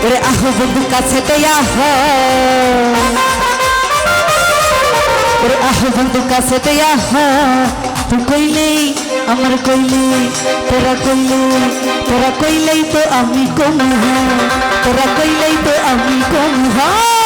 বন্ধু কাছে আহ ওরে আহ বন্ধু কাছে আহ তুই কইলেই আমার কইলে, তোরা কইলে, তোরা কইলেই তো আমি কম হ্যাঁ। তোরা কইলেই তো আমি কম হ্যাঁ।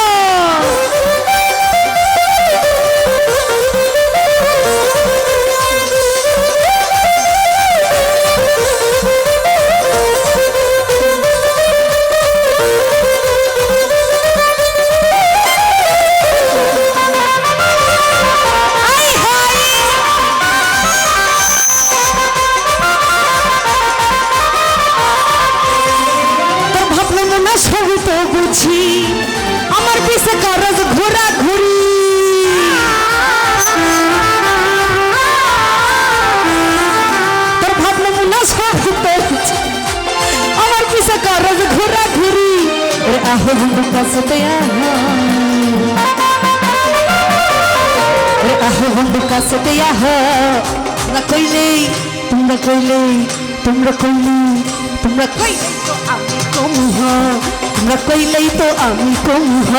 বুঝি আমার পিছে কারজ ঘোরা ঘুরি। তোর ভাবলাম না সবই তো বুঝি আমার পিছে কারজ ঘোরা ঘুরি। আহ কাছে আহ বন্ধু কাছে তো তোমরা কইলেই তোমরা কইলেই তোমরা কইলেই তোমরা কইলেই তো আমি। তোমরা কইলেই তো আমি কম হ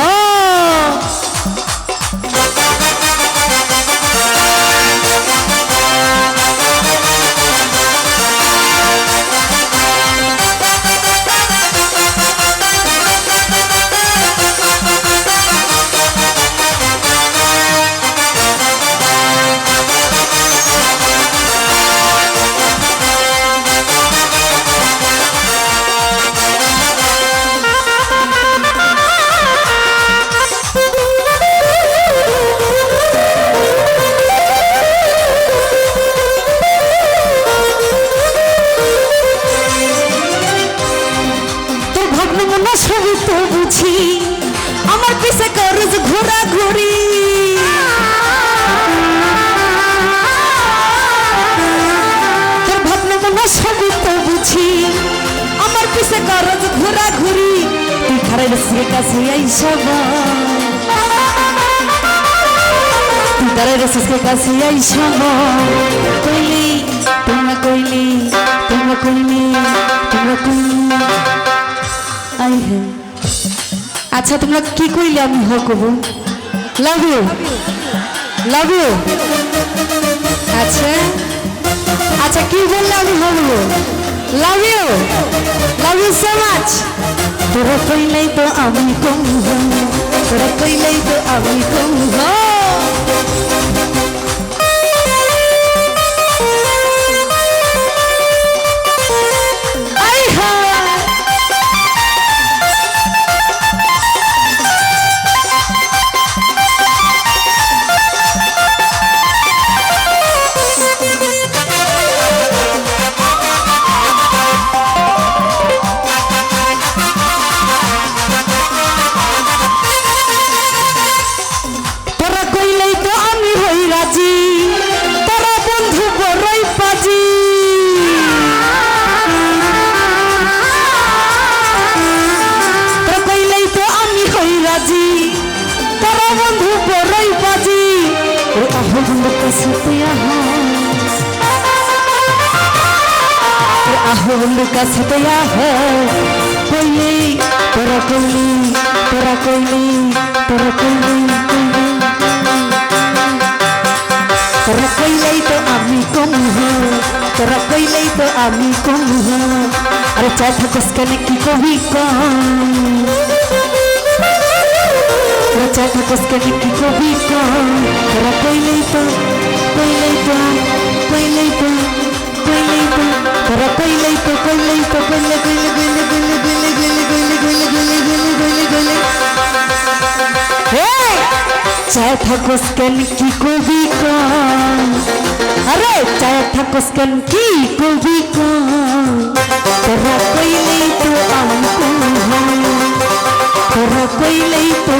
না তো বুঝি, আমার পিছে করজ ঘোরা ঘুরি তোর ভাবলাম না সবই তো বুঝি, আমার পিছে করজ ঘোরা ঘুরি তুই খারাই সে কাছে সবাই তুই তারাই রসের কাছে সময় কইলি তোমরা কইলি তোমরা কইলি তোমরা কইলি। আই। হে আচ্ছা তোমরা কি কইলে আমি হ কব? লাভ ইউ লাভ ইউ আচ্ছা। আচ্ছা কি বললে আমি হ বলব love you love you so much তোরা কইলেই তো আমি কম হ তোরা কইলেই তো আমি কম বড়ই পাজি ও আহ বন্ধু কাছে তুই আহা ও আহ বন্ধু কাছে তুই আহা কইলি, তোরা কইলি তোরা কইলি তোরা কইলি, তোরা কইলেই তো আমি কম তোরা কইলেই তো আমি কম আরে চাই থাকস কেন কি কবি কম থাকস কেন কি কবি কম তোরা কইলেই তো কইলেই তো কইলেই তো কইলেই তো তোরা কইলেই তো কইলেই তো কইলে কইলে কইলে কইলে কইলে কইলে কইলে কইলে কইলে কইলে কইলে কইলে Hey! চায় থাকস কেন কি কবি কম আরে চায় থাকস কেন কি কবি কম তোরা কইলেই তো আমি কম তোরা কইলেই তো আমি কম তোরা কইলেই তো কইলেই তো কইলেই তো